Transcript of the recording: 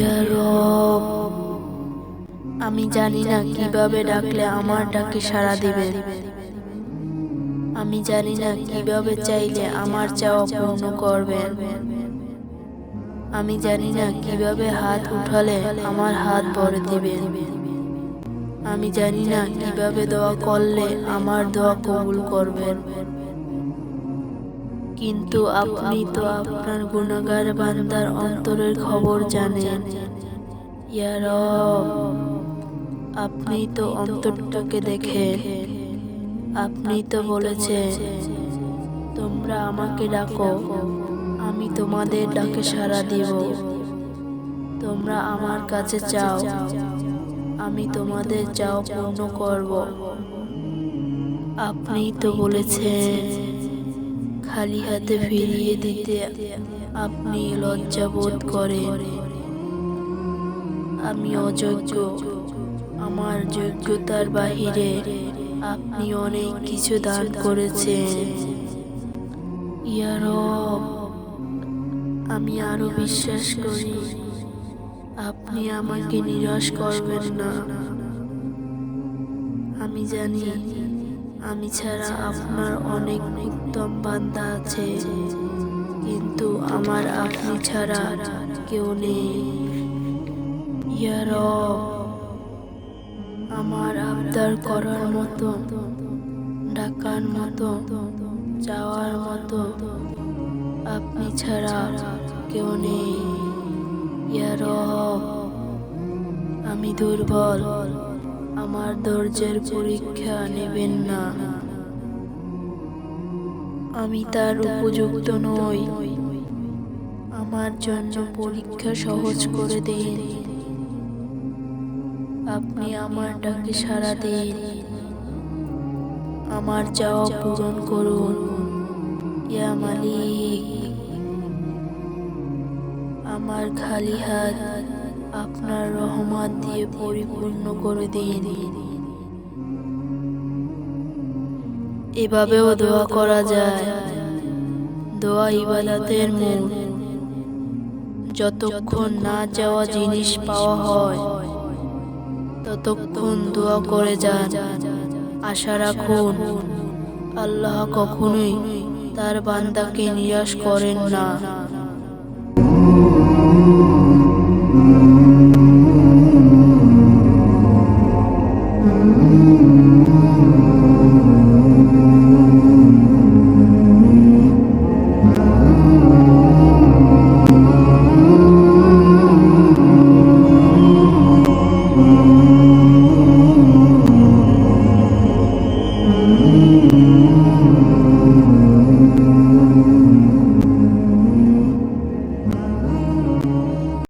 রব আমি জানি না কীভাবে ডাকলে আমার ডাকে সাড়া দিবে। আমি জানি না কীভাবে চাইলে আমার চাওয়া পূর্ণ করবেন আমি জানি না কীভাবে হাত উঠালে আমার হাত ভরে দিবেন আমি জানি না কীভাবে দোয়া করলে আমার দোয়া কবুল করবেন কিন্তু আপনি তো আপনার গুণাগার বান্দার অন্তরের খবর জানেন। ইয়া রব, আপনি তো অন্তরটাকে দেখেন। আপনি তো বলেছেন, তোমরা আমাকে ডাকো, আমি তোমাদের ডাকে সাড়া দিব। তোমরা আমার কাছে চাও, আমি তোমাদের চাও পূর্ণ করব। আপনি তো বলেছেন খালি হাতে ফিরিয়ে দিতে আপনি লজ্জা বোধ করেন। আমি অযোগ্য। আমার যোগ্যতার বাহিরে আপনি অনেক কিছু দান করেছেন। ইয়ারব আমি আরও বিশ্বাস করি। আপনি আমাকে নিরাশ করবেন না। আমি জানি আমি ছাড়া আপনার অনেক উত্তম বান্দা আছে। কিন্তু আমার আপনি ছাড়া কেউ নেই। ইয়া রব, আমার আবদার করার মতো, ডাকার মতো, যাওয়ার মতো আপনি ছাড়া কেউ নেই। ইয়া রব, আমি দুর্বল। আমার ধৈর্যের পরীক্ষা নেবেন না। আমি তার উপযুক্ত নই। আমার জন্য পরীক্ষা সহজ করে দিন। আপনি আমার ডাকে সাড়া দিন। আমার চাওয়া পূরণ করুন। ইয়া মালিক, আমার খালি হাত। আপনার রহমত দিয়ে পরিপূর্ণ করে দিন। এভাবেও দোয়া করা যায়। দোয়া ইবাদতের মূল। যতক্ষণ না যাওয়া জিনিস পাওয়া হয়, ততক্ষণ দোয়া করে যান। আশা রাখুন, আল্লাহ কখনোই তার বান্দাকে নিরাশ করেন না।